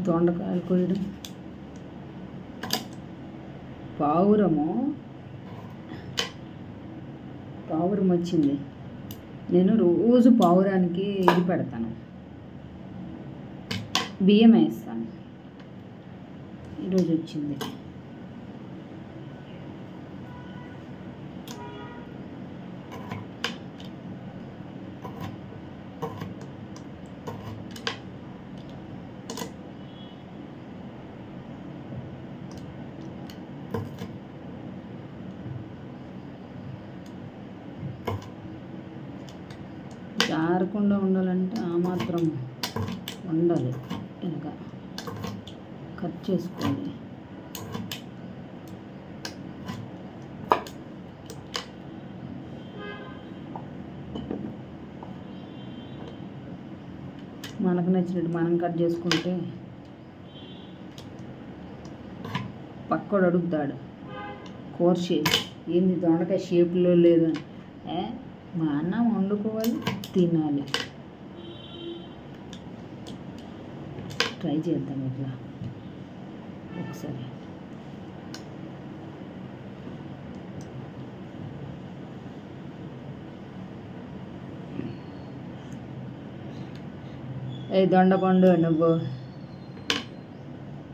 దొండకాయలు కొయ్యడం. పావురము. పావురం వచ్చింది. నేను రోజు పావురానికి ఇది పెడతాను. బియ్యం వేస్తాను. ఈరోజు వచ్చింది. జారకుండా ఉండాలంటే ఆ మాత్రం ఉండాలి. ఇంకా కట్ చేసుకోవాలి. మనకు నచ్చినట్టు మనం కట్ చేసుకుంటే పక్కోడు అడుగుతాడు కూర ఏంది దొండకాయ షేప్లో లేదు? అని ఏ? మా అన్నం వండుకోవాలి తినాలి. ట్రై చేద్దాం ఇట్లా. ఒకసారి. ఏ దొండపండు నువ్వు.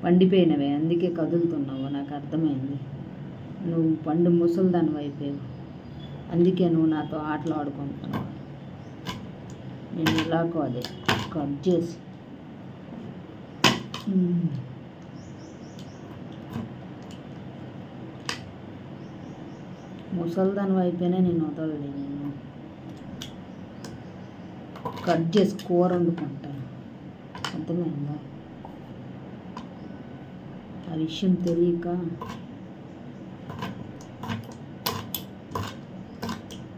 వండిపోయినవే అందుకే కదులుతున్నావు నాకు అర్థమైంది. నువ్వు పండు ముసలిదాని వైపు అందుకే నువ్వు నాతో ఆటలు ఆడుకుంటున్నావు. నేను ఇలాగో అదే కట్ చేసి. ముసల్దాని వైపునే నేను వదలలే నేను. కట్ చేసి కూర వండుకుంటాను అర్థమైందా? ఆ విషయం తెలియక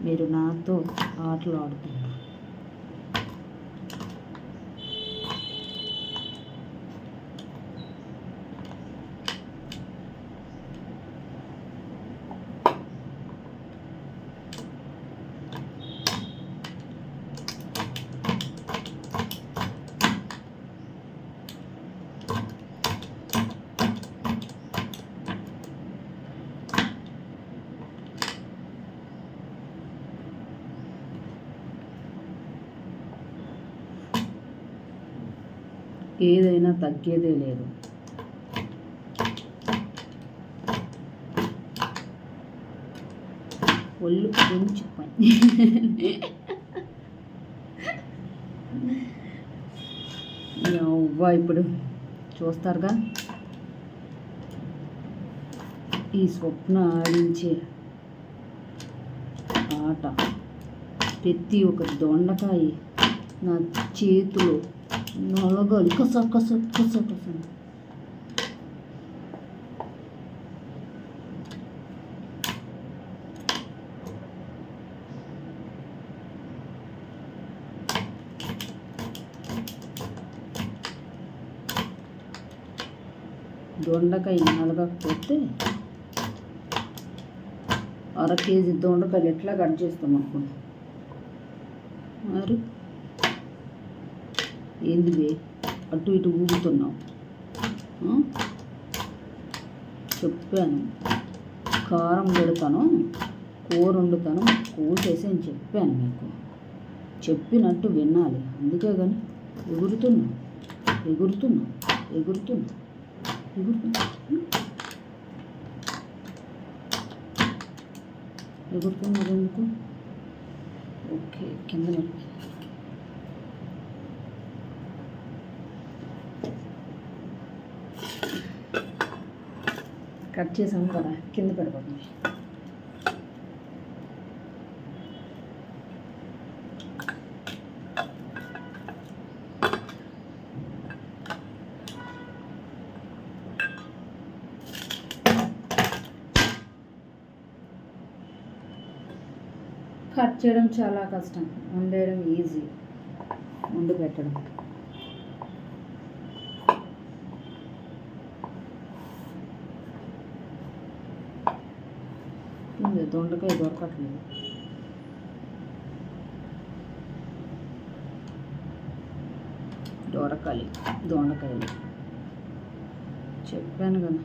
మీరు నాతో ఆటలు ఆడుతున్నారు. ఏదైనా తగ్గేదే లేదు. ఒళ్ళు కొంచెం పని. అవ్వ ఇప్పుడు చూస్తారుగా? ఈ స్వప్న ఆడించే ఆట. ప్రతి ఒక దొండకాయ నా చేతిలో నలగాలి కస కస కస కస దొండకాయ నలగకపోతే అర కేజీ దొండకాయలు ఎట్లా కట్ చేస్తాం అనుకున్నా మరి ఏంది అటు ఇటు ఊగుతున్నావు. చెప్పాను. కారం పెడతాను కూర వండుతాను కూసేసి అని చెప్పాను మీకు చెప్పినట్టు వినాలి. అందుకే కానీ ఎగురుతున్నా. ఎగురుతున్నా. ఎగురుతున్నా. ఎగురుతున్నా. ఎగురుతున్నారు ఎందుకు ఓకే కింద కట్ చేసాము కదా కింద పడిపోతుంది. కట్ చేయడం చాలా కష్టం వండేయడం ఈజీ వండి పెట్టడం. దొరుకుతుంది. దొండకాయ దొరకట్లేదు. దొరకాలి. దొండకాయలు. చెప్పాను కదా.